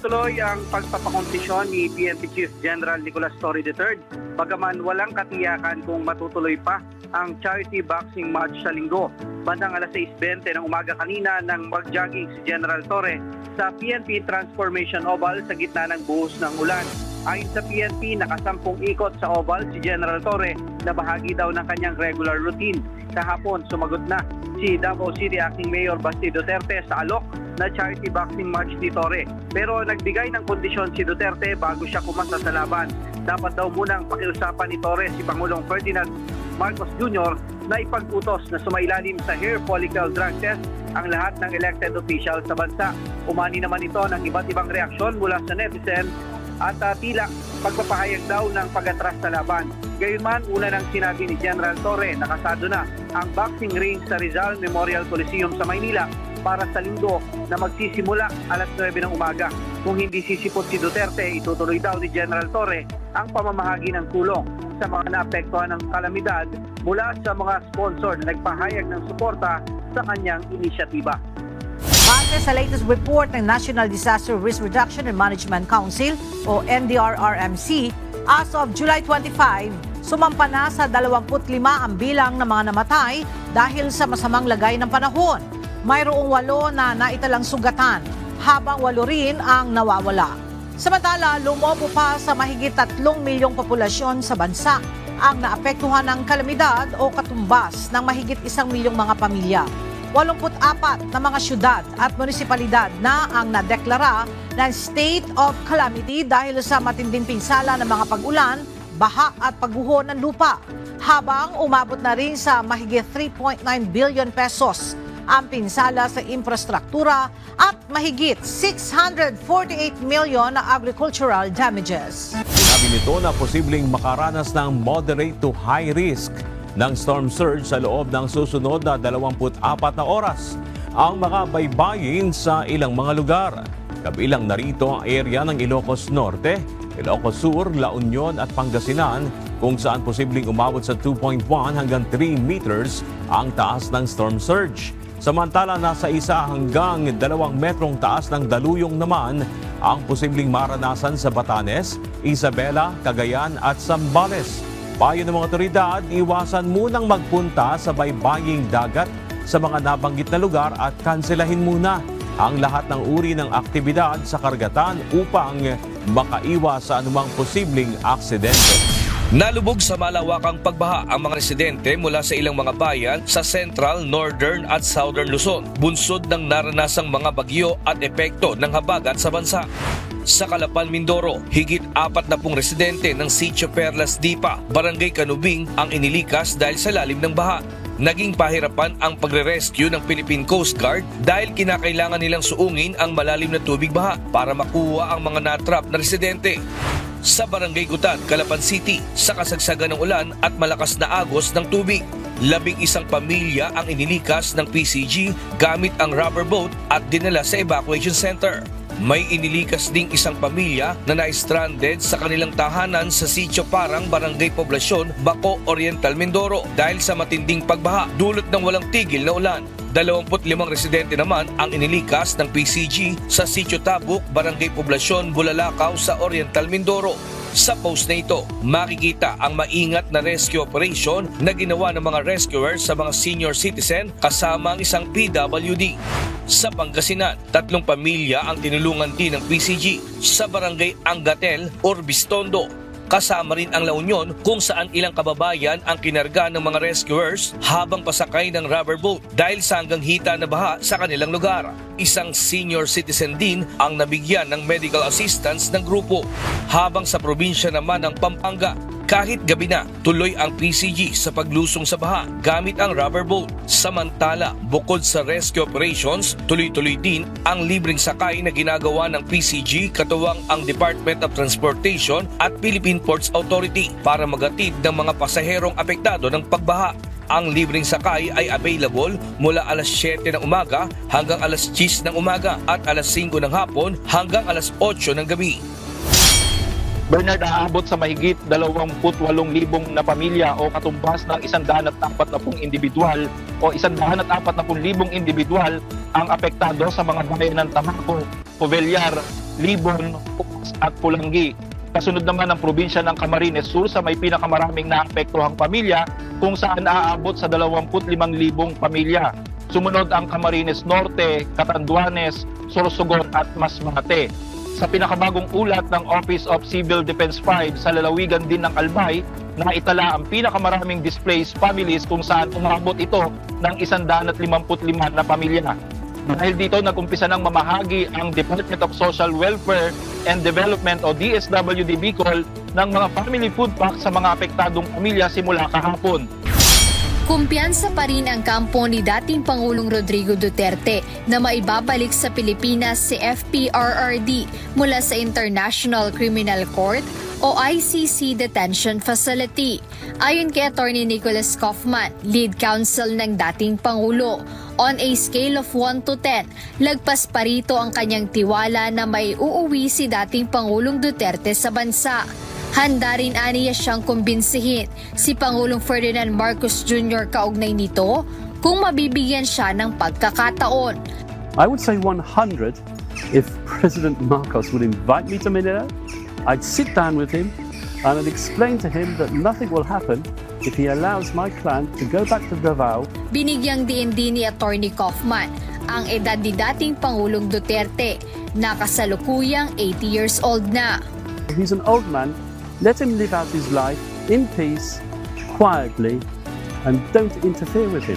Tuloy-tuloy ang pagpapakondisyon ni PNP Chief General Nicolas Torre III bagaman walang katiyakan kung matutuloy pa ang charity boxing match sa linggo. Bandang alas 6.20 ng umaga kanina nang mag-jogging si General Torre sa PNP Transformation Oval sa gitna ng buhos ng ulan. Ayon sa PNP, nakasampung ikot sa oval si General Torre na bahagi daw ng kanyang regular routine. Kahapon, sumagot na si Davao City Acting Mayor Basti Duterte sa alok na charity boxing match ni Torre. Pero nagbigay ng kondisyon si Duterte bago siya kumasa sa laban. Dapat daw munang pakiusapan ni Torre si Pangulong Ferdinand Marcos Jr. na ipag-utos na sumailalim sa hair follicle drug test ang lahat ng elected official sa bansa. Umani naman ito ng iba't ibang reaksyon mula sa netizen at uh, tila pagpapahayag daw ng pag-atras sa laban. Gayunman, una nang sinabi ni General Torre, nakasado na ang boxing ring sa Rizal Memorial Coliseum sa Maynila para sa linggo na magsisimula alas 9 ng umaga. Kung hindi sisipot si Duterte, itutuloy daw ni General Torre ang pamamahagi ng tulong sa mga naapektuhan ng kalamidad mula sa mga sponsor na nagpahayag ng suporta sa kanyang inisyatiba. Base sa latest report ng National Disaster Risk Reduction and Management Council o NDRRMC, as of July 25, sumampa na sa 25 ang bilang ng mga namatay dahil sa masamang lagay ng panahon. Mayroong walo na naitalang sugatan, habang walo rin ang nawawala. Samantala, lumobo pa sa mahigit 3 milyong populasyon sa bansa ang naapektuhan ng kalamidad o katumbas ng mahigit isang milyong mga pamilya. 84 na mga syudad at munisipalidad na ang nadeklara ng state of calamity dahil sa matinding pinsala ng mga pag-ulan, baha at pagguho ng lupa. Habang umabot na rin sa mahigit 3.9 billion pesos ang pinsala sa infrastruktura at mahigit 648 million na agricultural damages. Sinabi nito na posibleng makaranas ng moderate to high risk ng storm surge sa loob ng susunod na 24 na oras ang mga baybayin sa ilang mga lugar. Kabilang narito ang area ng Ilocos Norte, Ilocos Sur, La Union at Pangasinan kung saan posibleng umabot sa 2.1 hanggang 3 meters ang taas ng storm surge. Samantala, nasa isa hanggang dalawang metrong taas ng daluyong naman ang posibleng maranasan sa Batanes, Isabela, Cagayan at Zambales. Payo ng mga otoridad, iwasan munang magpunta sa baybaying dagat sa mga nabanggit na lugar at kanselahin muna ang lahat ng uri ng aktibidad sa karagatan upang makaiwas sa anumang posibleng aksidente. Nalubog sa malawakang pagbaha ang mga residente mula sa ilang mga bayan sa Central, Northern at Southern Luzon, bunsod ng naranasang mga bagyo at epekto ng habagat sa bansa. Sa Calapan, Mindoro, higit apat na pong residente ng Sitio Perlas Dipa, Barangay Canubing ang inilikas dahil sa lalim ng baha. Naging pahirapan ang pagre-rescue ng Philippine Coast Guard dahil kinakailangan nilang suungin ang malalim na tubig baha para makuha ang mga natrap na residente sa Barangay Gutan, Calapan City sa kasagsagan ng ulan at malakas na agos ng tubig. Labing isang pamilya ang inilikas ng PCG gamit ang rubber boat at dinala sa evacuation center. May inilikas ding isang pamilya na na-stranded sa kanilang tahanan sa Sitio Parang, Barangay Poblasyon, Baco, Oriental, Mindoro dahil sa matinding pagbaha dulot ng walang tigil na ulan. 25 residente naman ang inilikas ng PCG sa Sitio Tabuk, Barangay Poblasyon, Bulalakaw sa Oriental Mindoro. Sa post na ito, makikita ang maingat na rescue operation na ginawa ng mga rescuers sa mga senior citizen kasama ang isang PWD. Sa Pangasinan, tatlong pamilya ang tinulungan din ng PCG sa Barangay Angatel, Orbistondo, Kasama rin ang La Union kung saan ilang kababayan ang kinarga ng mga rescuers habang pasakay ng rubber boat dahil sa hanggang hita na baha sa kanilang lugar. Isang senior citizen din ang nabigyan ng medical assistance ng grupo. Habang sa probinsya naman ng Pampanga, kahit gabi na, tuloy ang PCG sa paglusong sa baha gamit ang rubber boat. Samantala, bukod sa rescue operations, tuloy-tuloy din ang libreng sakay na ginagawa ng PCG katuwang ang Department of Transportation at Philippine Ports Authority para magatid ng mga pasaherong apektado ng pagbaha. Ang libreng sakay ay available mula alas 7 ng umaga hanggang alas 10 ng umaga at alas 5 ng hapon hanggang alas 8 ng gabi. Bernard aabot sa mahigit 28,000 na pamilya o katumbas ng 140 individual o 140,000 individual ang apektado sa mga bayan ng Tamaco, Povellar, Libon, Upas at Pulangi. Kasunod naman ang probinsya ng Camarines Sur sa may pinakamaraming naapektuhang pamilya kung saan aabot sa 25,000 pamilya. Sumunod ang Camarines Norte, Catanduanes, Sorsogon at Masbate. Sa pinakabagong ulat ng Office of Civil Defense 5 sa lalawigan din ng Albay, naitala ang pinakamaraming displaced families kung saan umabot ito ng 155 na pamilya. Dahil dito nag-umpisa ng mamahagi ang Department of Social Welfare and Development o DSWD Bicol ng mga family food packs sa mga apektadong pamilya simula kahapon. Kumpiyansa pa rin ang kampo ni dating Pangulong Rodrigo Duterte na maibabalik sa Pilipinas si FPRRD mula sa International Criminal Court o ICC Detention Facility. Ayon kay Attorney Nicholas Kaufman, lead counsel ng dating Pangulo, on a scale of 1 to 10, lagpas pa rito ang kanyang tiwala na may uuwi si dating Pangulong Duterte sa bansa. Handa rin aniya siyang kumbinsihin si Pangulong Ferdinand Marcos Jr. kaugnay nito kung mabibigyan siya ng pagkakataon. I would say 100 if President Marcos would invite me to Manila. I'd sit down with him and I'd explain to him that nothing will happen if he allows my clan to go back to Davao Binigyang diin din ni Attorney Kaufman ang edad ni dating Pangulong Duterte na kasalukuyang 80 years old na. He's an old man. Let him live out his life in peace, quietly, and don't interfere with him.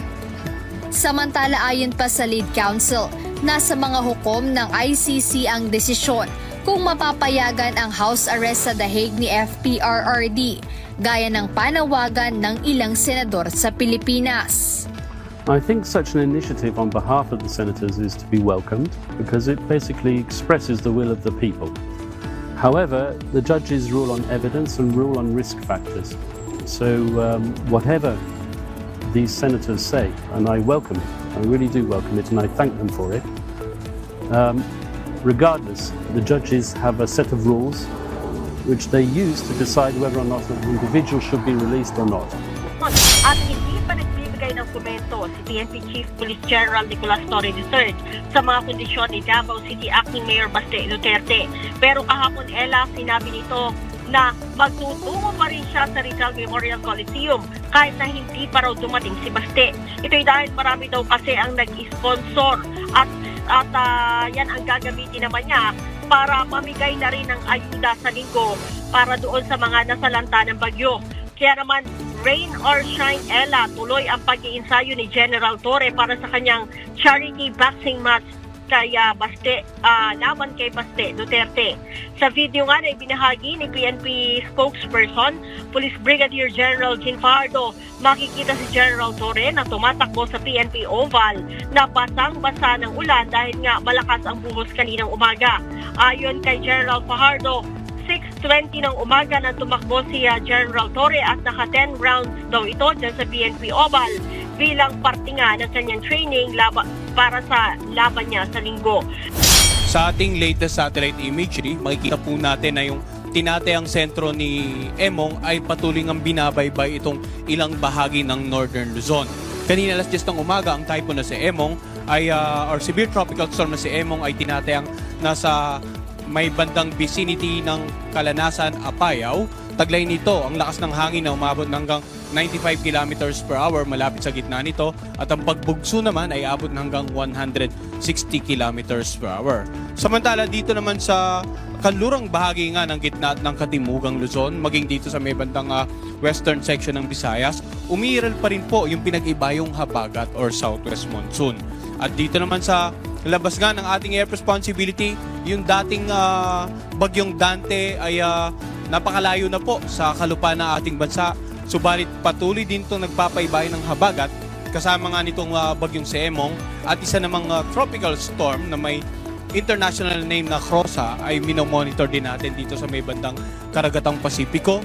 Samantala ayon pa sa lead counsel, nasa mga hukom ng ICC ang desisyon kung mapapayagan ang house arrest sa The Hague ni FPRRD, gaya ng panawagan ng ilang senador sa Pilipinas. I think such an initiative on behalf of the senators is to be welcomed because it basically expresses the will of the people. However, the judges rule on evidence and rule on risk factors. So, um, whatever these senators say, and I welcome it, I really do welcome it, and I thank them for it. Um, regardless, the judges have a set of rules which they use to decide whether or not an individual should be released or not. Nagbibigay ng komento si PNP Chief Police General Nicolas Torre III sa mga kondisyon ni Davao City Acting Mayor Baste Duterte. Pero kahapon Ella, sinabi nito na magtutungo pa rin siya sa Rizal Memorial Coliseum kahit na hindi pa raw dumating si Baste. Ito'y dahil marami daw kasi ang nag-sponsor at at ah, yan ang gagamitin naman niya para mamigay na rin ng ayuda sa linggo para doon sa mga nasalanta ng bagyo. Kaya naman, rain or shine Ella, tuloy ang pag-iinsayo ni General Torre para sa kanyang charity boxing match kay ah, Baste, ah, laban kay Baste Duterte. Sa video nga na ibinahagi ni PNP spokesperson, Police Brigadier General Jean Fajardo, makikita si General Torre na tumatakbo sa PNP Oval na basang-basa ng ulan dahil nga malakas ang buhos kaninang umaga. Ayon kay General Fajardo, 6.20 ng umaga na tumakbo si General Torre at naka 10 rounds daw ito dyan sa PNP Oval bilang parte nga ng kanyang training laba, para sa laban niya sa linggo. Sa ating latest satellite imagery, makikita po natin na yung tinatayang sentro ni Emong ay patuloy ang binabaybay itong ilang bahagi ng Northern Luzon. Kanina alas 10 ng umaga, ang typhoon na si Emong ay, ah, or severe tropical storm na si Emong ay tinatayang nasa may bandang vicinity ng Kalanasan, Apayao. Taglay nito ang lakas ng hangin na umabot ng hanggang 95 kilometers per hour malapit sa gitna nito at ang pagbugso naman ay abot ng hanggang 160 kilometers per hour. Samantala dito naman sa kanlurang bahagi nga ng gitna at ng katimugang Luzon, maging dito sa may bandang ah, western section ng Visayas, umiiral pa rin po yung pinag-ibayong habagat or southwest monsoon. At dito naman sa labas nga ng ating air responsibility, yung dating ah, bagyong Dante ay ah, napakalayo na po sa kalupaan ng ating bansa. Subalit patuloy din itong nagpapaybay ng habagat kasama nga nitong ah, bagyong si Emong at isa namang ah, tropical storm na may international name na Crosa ay minomonitor din natin dito sa may bandang karagatang Pasipiko